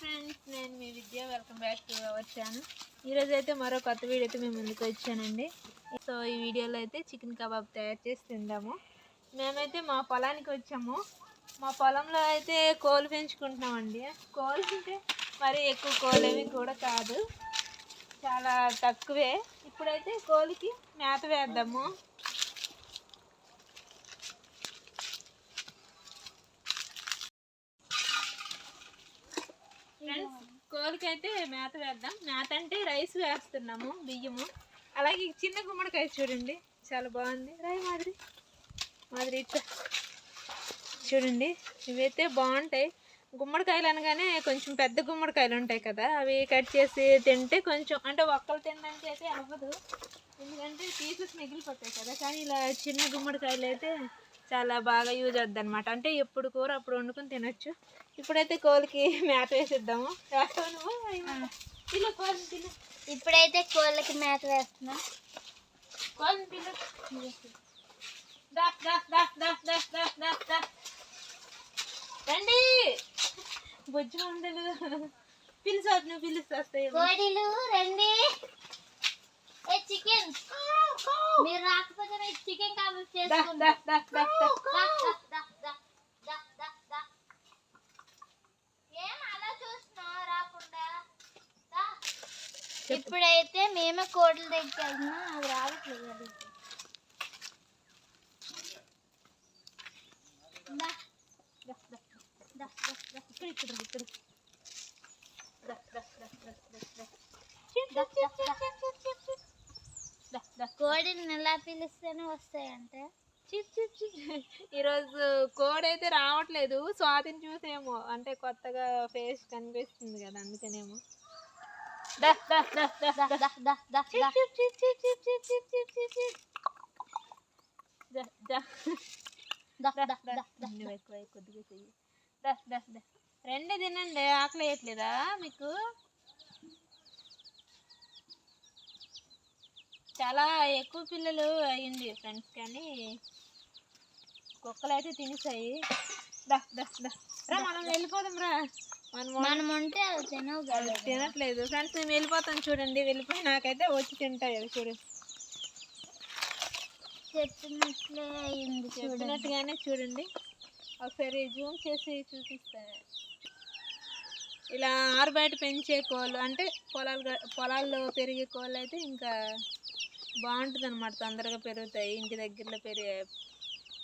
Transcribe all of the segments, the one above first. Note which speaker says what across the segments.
Speaker 1: Friends నేను మీ Vidya welcome back to our channel ఈరోజు అయితే మరో కొత్త వీడియో అయితే మేము ముందుకు వచ్చానండి. సో ఈ వీడియోలో అయితే చికెన్ కబాబ్ తయారు చేసి తిందాము. మేమైతే మా పొలానికి వచ్చాము. మా పొలంలో అయితే కోళ్ళు పెంచుకుంటున్నామండి. కోళ్ళు అంటే మరి ఎక్కువ కోళ్ళేవి కూడా కాదు. చాలా తక్కువే. ఇప్పుడైతే కోళ్ళకి మేత వేద్దాము ఫ్రెండ్స్ గుమ్మడికైతే మేత వేద్దాం. మేత అంటే రైస్ వేస్తున్నాము బియ్యము. అలాగే చిన్న గుమ్మడికాయ చూడండి. చాలా బాగుంది. రై మాదిరి మాదిరి ఇట్లా చూడండి. ఇవైతే బాగుంటాయి. గుమ్మడికాయలు అనగానే కొంచెం పెద్ద గుమ్మడికాయలు ఉంటాయి కదా అవి కట్ చేసి తింటే కొంచెం అంటే ఒక్కరు తినడానికి అయితే అవ్వదు. ఎందుకంటే పీసెస్ మిగిలిపోతాయి కదా కానీ ఇలా చిన్న గుమ్మడికాయలు అయితే చాలా బాగా యూజ్ అవుద్ది అనమాట అంటే ఎప్పుడు కూర అప్పుడు వండుకొని తినొచ్చు. ఇప్పుడైతే కోళ్ళకి మేత వేసిద్దాము.
Speaker 2: ఇప్పుడైతే కోళ్ళకి మేత వేస్తున్నా.
Speaker 1: రండి! బొజ్జు ఉండలు పిలిచావు నువ్వు పిలుస్తాయి
Speaker 2: కోడిలు రండి. చికెన్. మీరు రాకపోతే చికెన్
Speaker 1: కామెంట్ దాస్
Speaker 2: కోడిని ఎలా పిలిస్తేనే వస్తాయంటే.
Speaker 1: చిప్ చిప్ చిప్ ఈరోజు కోడ్ అయితే రావట్లేదు. స్వాతిని చూసేమో. అంటే కొత్తగా ఫేస్ కనిపిస్తుంది కదా అందుకనేమో. దా, దా, దా, దా,
Speaker 2: దా,
Speaker 1: దా.
Speaker 2: దా,
Speaker 1: చాలా ఎక్కువ పిల్లలు అయ్యింది ఫ్రెండ్స్ కానీ కుక్కలు అయితే తినేసాయి రా మనం వెళ్ళిపోదాం రా. మనం
Speaker 2: ఉంటే
Speaker 1: తినట్లేదు. ఫ్రెండ్స్ మేము వెళ్ళిపోతాం చూడండి. వెళ్ళిపోయి నాకైతే వచ్చి తింటాయి అవి చూడు.
Speaker 2: చెప్పినట్లే అయింది
Speaker 1: చెప్పినట్టుగానే చూడండి. ఒకసారి జూమ్ చేసి చూపిస్తా. ఇలా ఆరుబయట పెంచే కోళ్ళు అంటే పొలాలు పొలాల్లో పెరిగే కోళ్ళు అయితే ఇంకా బాగుంటుంది అనమాట తొందరగా పెరుగుతాయి. ఇంటి దగ్గరలో పెరిగే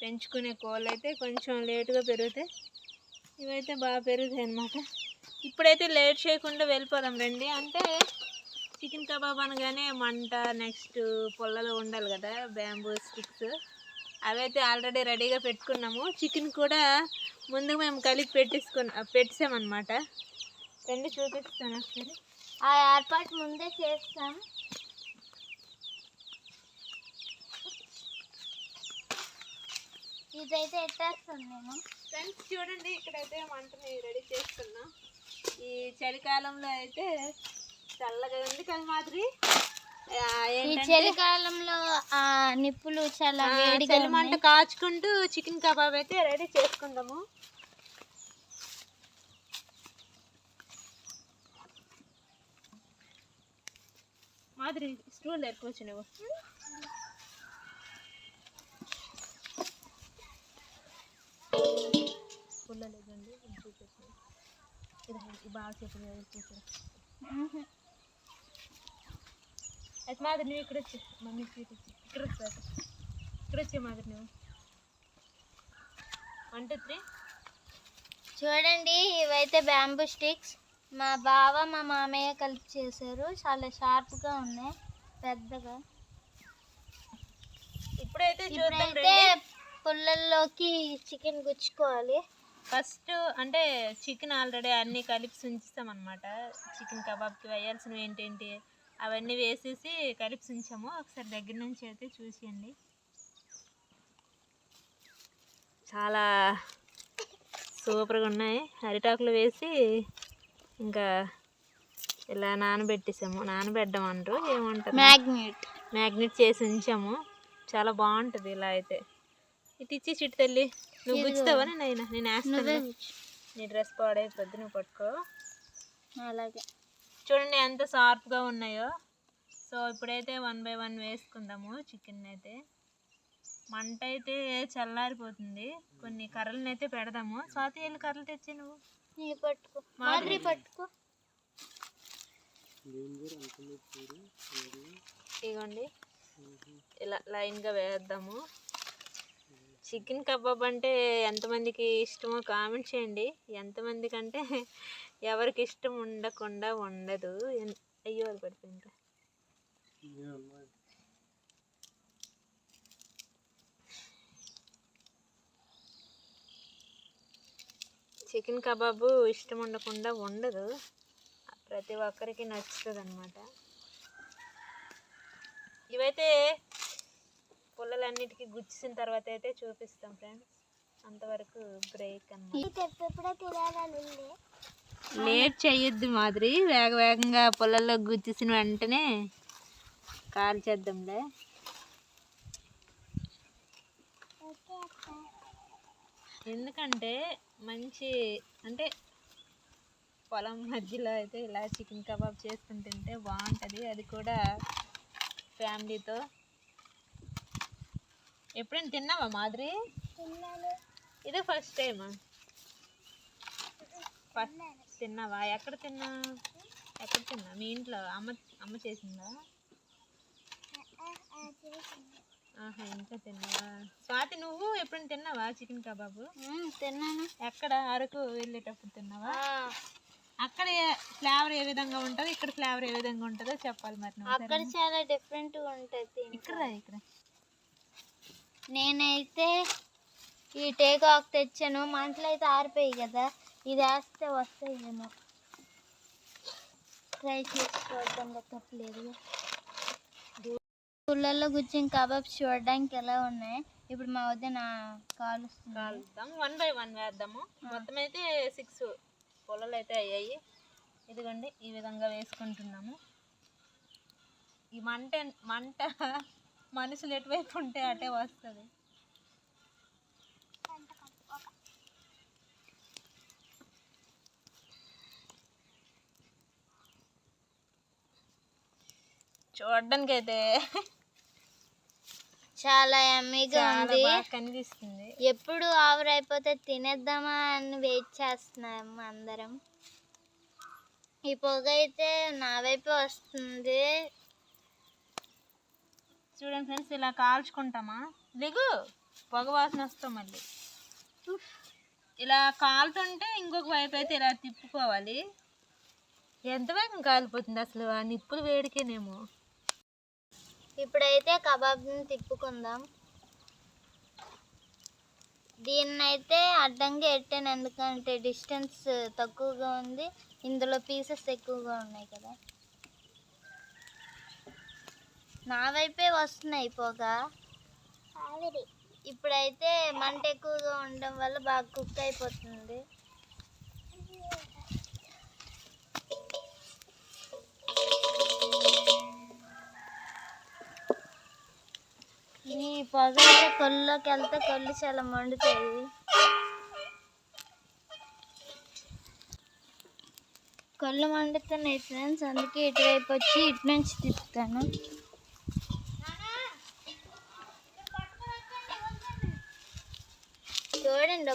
Speaker 1: పెంచుకునే కోళ్ళు అయితే కొంచెం లేటుగా పెరుగుతాయి. ఇవైతే బాగా పెరుగుతాయి అనమాట ఇప్పుడైతే లేట్ చేయకుండా వెళ్ళిపోదాం రండి. అంటే చికెన్ కబాబ్ అనగానే మంట నెక్స్ట్ పొల్లలో ఉండాలి కదా బ్యాంబూ స్టిక్స్. అవైతే ఆల్రెడీ రెడీగా పెట్టుకున్నాము. చికెన్ కూడా ముందు మేము కలిపి పెట్టేసుకున్నాం పెట్టామన్నమాట రండి చూపిస్తాను. ఒకసారి
Speaker 2: ఆ ఏర్పాటు ముందే చేస్తాం. ఇదైతే ఎట్టేస్తాను నేను.
Speaker 1: ఫ్రెండ్స్ చూడండి ఇక్కడైతే మంటని రెడీ చేసుకున్నా. ఈ చలికాలంలో అయితే చల్లగా ఉంది కదా మాదిరి
Speaker 2: ఈ చలికాలంలో ఆ నిప్పులు చాలా వేడిగా
Speaker 1: మంట. కాచుకుంటూ చికెన్ కబాబ్ అయితే రెడీ చేసుకుందాము. మాదిరి స్టూల్ ఎరుకోవచ్చు నువ్వు పుల్లలేదండి చూపించండి బాగా
Speaker 2: మ్మ్.
Speaker 1: అయితే మాదిరి నువ్వు ఇక్కడ వచ్చి మమ్మీ వచ్చి ఇక్కడ వస్తా ఇక్కడ వచ్చే మాదిరి నువ్వు. వన్ టూ త్రీ
Speaker 2: చూడండి ఇవైతే బ్యాంబూ స్టిక్స్. మా బావ మా మామయ్య కలిపి చేశారు. చాలా షార్ప్గా ఉన్నాయి పెద్దగా.
Speaker 1: ఇప్పుడైతే
Speaker 2: ఇప్పుడైతే పుల్లల్లోకి చికెన్ గుచ్చుకోవాలి.
Speaker 1: ఫస్ట్ అంటే చికెన్ ఆల్రెడీ అన్నీ కలిపి ఉంచుతాం అనమాట చికెన్ కబాబ్కి వేయాల్సినవి ఏంటేంటి అవన్నీ వేసేసి కలిపి ఉంచాము ఒకసారి దగ్గర నుంచి అయితే చూసేయండి. చాలా సూపర్గా ఉన్నాయి. అరిటాకులు వేసి ఇంకా ఇలా నానబెట్టేసాము. నానబెట్టడం అంటారు ఏమంటారు?
Speaker 2: మ్యాగ్నెట్.
Speaker 1: మ్యాగ్నెట్ చేసి ఉంచాము. చాలా బాగుంటుంది ఇలా అయితే. ఇటు ఇచ్చి చిట్టు తల్లి. నువ్వు. గుచ్చుతావా నేను నేను వేస్తాను. నీ డ్రెస్ పాడైపోద్ది నువ్వు పట్టుకో.
Speaker 2: అలాగే.
Speaker 1: చూడండి ఎంత షార్ప్గా ఉన్నాయో. సో ఇప్పుడైతే వన్ బై వన్ వేసుకుందాము చికెన్ అయితే మంట అయితే చల్లారిపోతుంది. కొన్ని కర్రలను అయితే పెడదాము. స్వాతి వెళ్ళి కర్రలు తెచ్చి నువ్వు.
Speaker 2: పట్టుకో. మాదిరి పట్టుకో.
Speaker 1: ఇదిగోండి ఇలా లైన్గా వేద్దాము. చికెన్ కబాబ్ అంటే ఎంతమందికి ఇష్టమో కామెంట్ చేయండి. ఎంతమందికి అంటే ఎవరికి ఇష్టం ఉండకుండా ఉండదు. అయ్యో అది పడిపోయింది. చికెన్ కబాబు ఇష్టం ఉండకుండా ఉండదు. ప్రతి ఒక్కరికి నచ్చుతుంది అనమాట ఇవైతే పుల్లలన్నిటికీ గుచ్చిన తర్వాత అయితే చూపిస్తాం ఫ్రెండ్స్. అంతవరకు బ్రేక్ అన్నమాట. లేట్ చేయొద్దు మాదిరి వేగ వేగంగా పొలాల్లో గుచ్చేసిన వెంటనే కాల్ చేద్దాంలే. ఎందుకంటే మంచి అంటే పొలం మధ్యలో అయితే ఇలా చికెన్ కబాబ్ చేసుకుని తింటే బాగుంటుంది. అది కూడా ఫ్యామిలీతో ఎప్పుడైనా తిన్నావా మాదిరి ఇదే ఫస్ట్ టైమా ఫస్ట్ తిన్నావా? ఎక్కడ తిన్నా? ఎక్కడ తిన్నా? మీ ఇంట్లో అమ్మ అమ్మ చేసిందా? ఆహా ఇంట్లో తిన్నావా? స్వాతి నువ్వు ఎప్పుడైనా తిన్నావా చికెన్ కబాబు?
Speaker 2: తిన్నాను.
Speaker 1: ఎక్కడ? అరకు వెళ్ళేటప్పుడు తిన్నావా? అక్కడ ఫ్లేవర్ ఏ విధంగా ఉంటుందో? ఇక్కడ ఫ్లేవర్ ఏ విధంగా ఉంటుందో చెప్పాలి మరి
Speaker 2: అక్కడ చాలా డిఫరెంట్ ఉంటుంది
Speaker 1: ఇక్కడ ఇక్కడ.
Speaker 2: నేనైతే ఈ టేక్ ఆకు తెచ్చాను. మంటలు అయితే ఆరిపోయి కదా ఇది వేస్తే వస్తాయేమో. ట్రై చేసుకోవడంలో తప్పలేదు. పుల్లల్లో కూర్చొని కబాబ్స్ చూడడానికి ఎలా ఉన్నాయి? ఇప్పుడు మా వద్ద నా కాలుస్తుంది
Speaker 1: కాలుద్దాం. వన్ బై వన్ వేద్దాము. మొత్తం అయితే సిక్స్ పొలాలు అయితే అయ్యాయి. ఇదిగోండి ఈ విధంగా వేసుకుంటున్నాము. ఈ మంట మంట మనుషులు ఎటువైపు ఉంటే అటే వస్తుంది. చూడడానికి అయితే
Speaker 2: చాలా ఎమ్మీగా ఉంది
Speaker 1: కనిపిస్తుంది.
Speaker 2: ఎప్పుడు ఆవిరి అయిపోతే తినేద్దామా అని వెయిట్ చేస్తున్నాము అందరం. ఈ పొగ అయితే నా వైపే వస్తుంది.
Speaker 1: చూడండి ఫ్రెండ్స్ ఇలా కాల్చుకుంటామా? దిగు. పొగ వాసన వస్తాం మళ్ళీ. ఇలా కాలుతుంటే ఇంకొక వైపు అయితే ఇలా తిప్పుకోవాలి. ఎంత వేగం కాలిపోతుంది అసలు? ఆ నిప్పులు వేడికేనేమో.
Speaker 2: ఇప్పుడైతే కబాబ్ని తిప్పుకుందాం. దీన్నైతే అడ్డంగా ఎట్టాను ఎందుకంటే డిస్టెన్స్ తక్కువగా ఉంది. ఇందులో పీసెస్ ఎక్కువగా ఉన్నాయి కదా. నా వైపే వస్తున్నాయి పొగ. ఇప్పుడైతే మంట ఎక్కువగా ఉండడం వల్ల బాగా కుక్ అయిపోతుంది. ఈ పొగ అయితే కళ్ళులోకి వెళ్తే కళ్ళు చాలా మండుతాయి. కళ్ళు మండుతున్నాయి ఫ్రెండ్స్ అందుకే ఇటువైపు వచ్చి ఇటు నుంచి తిప్పుతాను.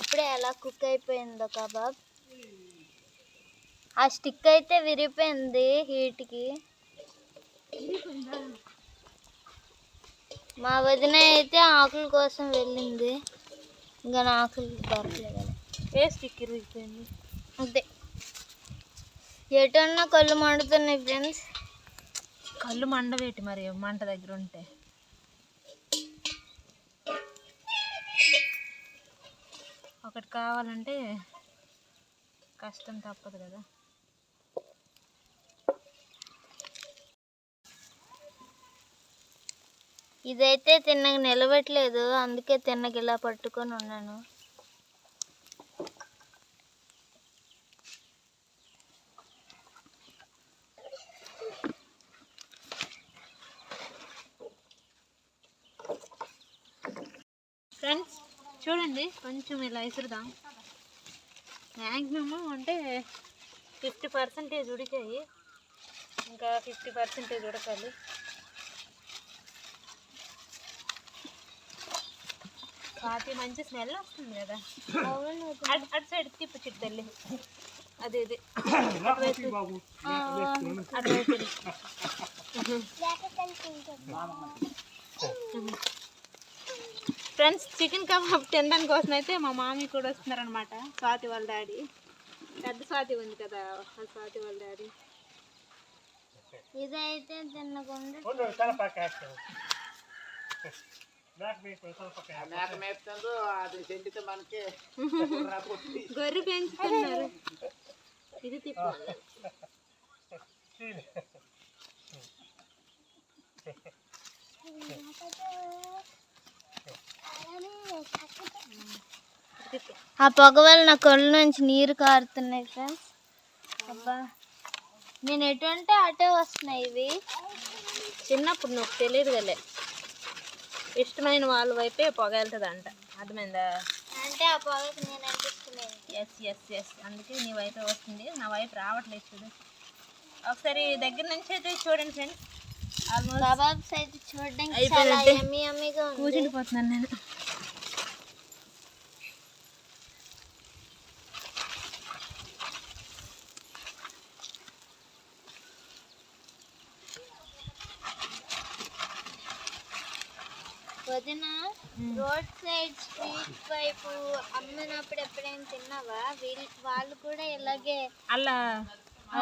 Speaker 2: అప్పుడే ఎలా కుక్ అయిపోయిందో కబాబ్. ఆ స్టిక్ అయితే విరిగిపోయింది హీట్కి. మా వదిన అయితే ఆకుల కోసం వెళ్ళింది. ఇంకా నా ఆకులు దొరకలేదు.
Speaker 1: ఏ స్టిక్ ఇరిగిపోయింది
Speaker 2: అంతే. ఎటున్నా కళ్ళు మండుతున్నాయి ఫ్రెండ్స్.
Speaker 1: కళ్ళు మండవేటి మరి? మంట దగ్గర ఉంటే. ఒకటి కావాలంటే కష్టం తప్పదు కదా.
Speaker 2: ఇదైతే తిన్నగా నిలబెట్టలేదు అందుకే తిన్నగా ఇలా పట్టుకొని ఉన్నాను
Speaker 1: ఫ్రెండ్స్ చూడండి కొంచెం ఇలా ఇసురుదాం. మ్యాక్సిమం అంటే ఫిఫ్టీ పర్సెంటేజ్ ఉడికాయి. ఇంకా ఫిఫ్టీ పర్సెంటేజ్ ఉడకాలి. కాఫీ మంచి స్మెల్ వస్తుంది కదా.
Speaker 2: అవును.
Speaker 1: అటు అటు సైడ్ తిప్పు చిట్టల్లి అదే అదే వెళ్ళు. ఫ్రెండ్స్ చికెన్ కబాబ్ తినడానికి కోసం అయితే మా మామీ కూడా వస్తున్నారనమాట స్వాతి వాళ్ళ డాడీ. పెద్ద స్వాతి ఉంది కదా ఆ స్వాతి వాళ్ళ డాడీ.
Speaker 2: ఇదైతే తినకుండా
Speaker 1: గొర్రె పెంచుతున్నారు. ఇది తిప్పు. తిప్పు
Speaker 2: ఆ పొగ వల్ల నా కళ్ళు నుంచి నీరు కారుతున్నాయి ఫ్రెండ్స్ అబ్బా. నేను ఎటువంటి అటే వస్తున్నాయి ఇవి?
Speaker 1: చిన్నప్పుడు నాకు తెలియదు కలే ఇష్టమైన వాళ్ళ వైపే పొగ వెళ్తుందంట. అర్థమైందా?
Speaker 2: అంటే ఆ పొగకి నేను అనిపిస్తున్నాయి
Speaker 1: ఎస్ ఎస్ ఎస్ అందుకే నీ వైపే వస్తుంది. నా వైపు రావట్లేదు చూడు. ఒకసారి దగ్గర నుంచి అయితే చూడండి ఫ్రెండ్స్ ఆల్మోస్ట్
Speaker 2: కబాబ్స్ అయితే చూడడానికి చాలా. యమ్మీ యమ్మీగా ఉంది.
Speaker 1: కూర్చుండిపోతున్నాను నేను.
Speaker 2: వదిన రోడ్ సైడ్ స్ట్రీట్ వైపు అమ్మినప్పుడు ఎప్పుడైనా తిన్నావా? వీళ్ళు వాళ్ళు కూడా ఇలాగే
Speaker 1: అలా.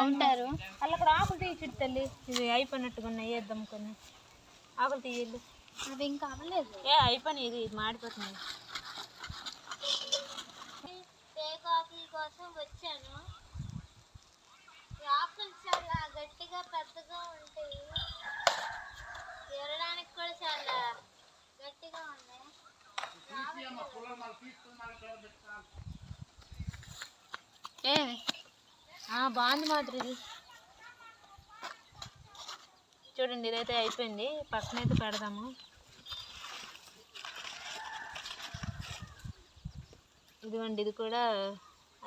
Speaker 2: ఉంటారు.
Speaker 1: అలా కూడా ఆకులు తీసి తల్లి. ఇది అయిపోయినట్టుగా ఉన్నాయి వేద్దాం కొన్ని ఆకులు తీయలు
Speaker 2: అవి ఇంకా అవ్వలేదు.
Speaker 1: ఏ అయిపోయినాయి ఇది ఇది మాడిపోతుంది
Speaker 2: టేక్ ఆకుల కోసం వచ్చాను ఈ ఆకులు చాలా గట్టిగా పెద్దగా ఉంటాయి తినడానికి కూడా చాలా గట్టిగా ఉన్నాయి
Speaker 1: ఏ ఆ, బాగుంది మాదిరి చూడండి ఇదైతే అయిపోయింది. పక్కన అయితే పెడదాము. ఇదిగోండి ఇది కూడా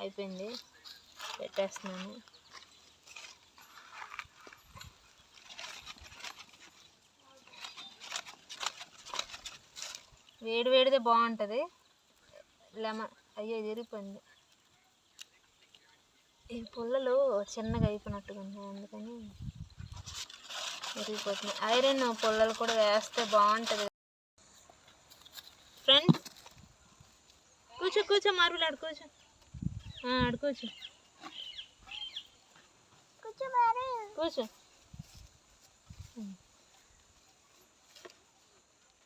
Speaker 1: అయిపోయింది. పెట్టేస్తున్నాను. వేడి వేడిదే బాగుంటుంది. లెమన్ అయ్యో ఇది ఈ పుల్లలు చిన్నగా అయిపోయినట్టుగా ఉన్నాయి అందుకని విరిగిపోతున్నాయి. ఐరన్ పుల్లలు కూడా వేస్తే బాగుంటుంది. ఫ్రెండ్స్ కూర్చో కూర్చో మార్పులు ఆడు కూర్చో. ఆడు కూర్చో. కూర్చో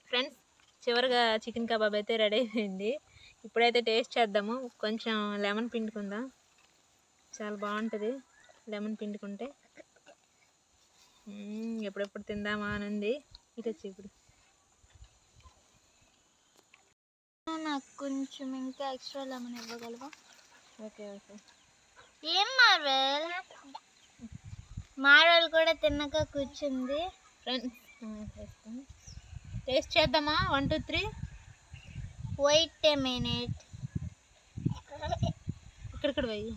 Speaker 1: ఫ్రెండ్స్ చివరిగా చికెన్ కబాబ్ అయితే రెడీ అయిపోయింది. ఇప్పుడైతే టేస్ట్ చేద్దాము. కొంచెం లెమన్ పిండుకుందాం. చాలా బాగుంటుంది. లెమన్ పిండుకుంటే. ఎప్పుడెప్పుడు తిందామా అని ఉంది ఇటు వచ్చి ఇప్పుడు.
Speaker 2: నాకు కొంచెం ఇంకా ఎక్స్ట్రా లెమన్ ఇవ్వగలవా?
Speaker 1: Okay okay.
Speaker 2: ఏం మార్వెల్? మార్వెల్ కూడా తిన్నక కూర్చుంది.
Speaker 1: ఫ్రెండ్స్ టేస్ట్ చేద్దామా? One two three.
Speaker 2: Wait a minute
Speaker 1: ఇక్కడిక్కడ పోయి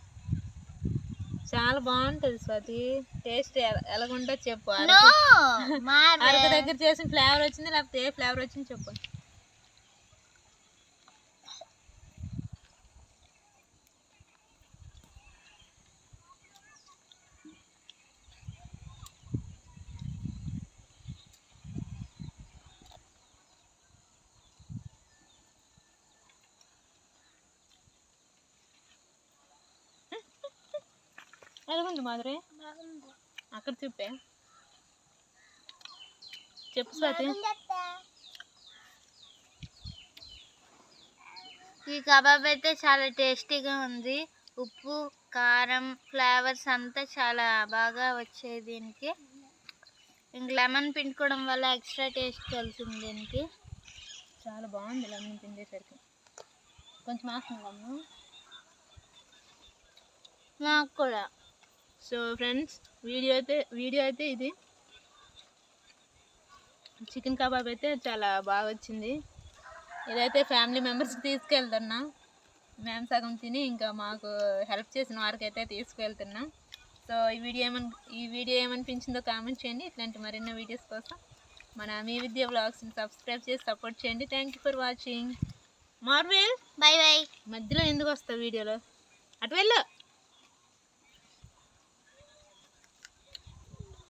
Speaker 1: చాలా బాగుంటుంది స్వాతి. టేస్ట్ ఎలాగుంటో చెప్పు. అరకు దగ్గర చేసిన ఫ్లేవర్ వచ్చింది? లేకపోతే ఏ ఫ్లేవర్ వచ్చింది చెప్పు. ఎలాగుంది మాధురి. అక్కడ చూపే. చెప్పు స్వాతి.
Speaker 2: ఈ కబాబ్ అయితే చాలా టేస్టీగా ఉంది. ఉప్పు కారం ఫ్లేవర్స్ అంతా చాలా బాగా వచ్చాయి దీనికి. ఇంక లెమన్ పిండుకోవడం వల్ల ఎక్స్ట్రా టేస్ట్ కలిసింది దీనికి.
Speaker 1: చాలా బాగుంది లెమన్ పిండేసరికి. కొంచెం ఆస్తుందమ్మ
Speaker 2: నాకు కూడా.
Speaker 1: సో ఫ్రెండ్స్ వీడియో అయితే వీడియో అయితే ఇది. చికెన్ కబాబ్ అయితే చాలా బాగా వచ్చింది. ఇదైతే ఫ్యామిలీ మెంబర్స్కి తీసుకెళ్తున్నా. మేము సగం తిని ఇంకా మాకు హెల్ప్ చేసిన వారికి అయితే తీసుకువెళ్తున్నాం సో ఈ వీడియో ఏమని ఈ వీడియో ఏమనిపించిందో కామెంట్ చేయండి. ఇట్లాంటి మరిన్నో వీడియోస్ కోసం మన మీ విద్య బ్లాగ్స్ని సబ్స్క్రైబ్ చేసి సపోర్ట్ చేయండి. Thank you for watching Marvel
Speaker 2: boy boy
Speaker 1: మధ్యలో ఎందుకు వస్తావు వీడియోలో అటు వెళ్ళు.